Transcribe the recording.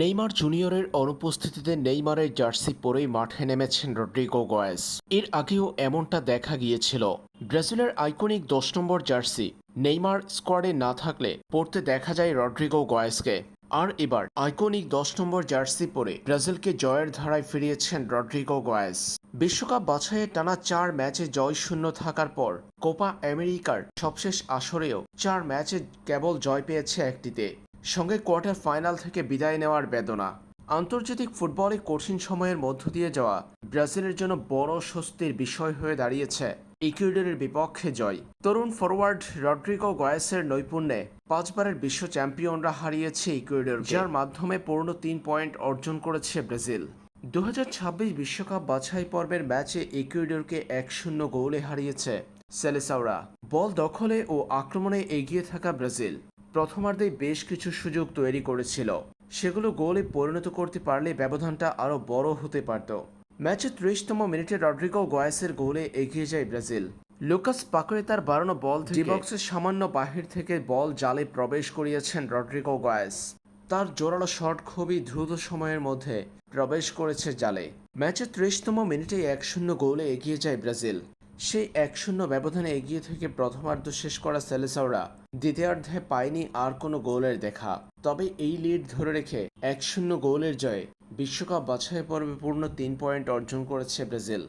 Neymar জুনিয়রের অনুপস্থিতিতে নেইমারের জার্সি পরেই মাঠে নেমেছেন রড্রিগো গয়েস। এর আগেও এমনটা দেখা গিয়েছিল। ব্রাজিলের আইকনিক দশ নম্বর জার্সি নেইমার স্কোয়াডে না থাকলে পড়তে দেখা যায় রড্রিগো গয়েসকে। আর এবার আইকনিক দশ নম্বর জার্সি পরে ব্রাজিলকে জয়ের ধারায় ফিরিয়েছেন রড্রিগো গয়েস। বিশ্বকাপ বাছাইয়ে টানা চার ম্যাচে জয় শূন্য থাকার পর কোপা আমেরিকার সবশেষ আসরেও চার ম্যাচে কেবল জয় পেয়েছে একটিতে। সঙ্গে কোয়ার্টার ফাইনাল থেকে বিদায় নেওয়ার বেদনা। আন্তর্জাতিক ফুটবলে কঠিন সময়ের মধ্য দিয়ে যাওয়া ব্রাজিলের জন্য বড় স্বস্তির বিষয় হয়ে দাঁড়িয়েছে ইকুয়েডরের বিপক্ষে জয়। তরুণ ফরওয়ার্ড রড্রিগো গয়েসের নৈপুণ্যে পাঁচবারের বিশ্ব চ্যাম্পিয়নরা হারিয়েছে ইকুয়েডর যার মাধ্যমে পূর্ণ তিন পয়েন্ট অর্জন করেছে ব্রাজিল। দু বিশ্বকাপ বাছাই পর্বের ম্যাচে ইকুয়েডরকে এক শূন্য গোলে হারিয়েছে সেলেসাওরা। বল দখলে ও আক্রমণে এগিয়ে থাকা ব্রাজিল। প্রথমার্ধে বেশ কিছু সুযোগ তৈরি করেছিল। সেগুলো গোলে পরিণত করতে পারলে ব্যবধানটা আরও বড় হতে পারত। ম্যাচে ত্রিশতম মিনিটে রড্রিগো গয়েসের গোলে এগিয়ে যায় ব্রাজিল। লুকাস পাকরে তার বাড়ানো বল বক্সের সামান্য বাহির থেকে বল জালে প্রবেশ করিয়েছেন রড্রিগো গয়েস। তার জোরালো শট খুবই দ্রুত সময়ের মধ্যে প্রবেশ করেছে জালে। ম্যাচের ত্রিশতম মিনিটে এক শূন্য গোলে এগিয়ে যায় ব্রাজিল। সেই এক শূন্য ব্যবধানে এগিয়ে থেকে প্রথমার্ধ শেষ করা সেলেসাওরা দ্বিতীয়ার্ধে পায়নি আর কোনো গোলের দেখা। তবে এই লিড ধরে রেখে এক শূন্য গোলের জয়ে বিশ্বকাপ বাছাই পর্বে পূর্ণ তিন পয়েন্ট অর্জন করেছে ব্রাজিল।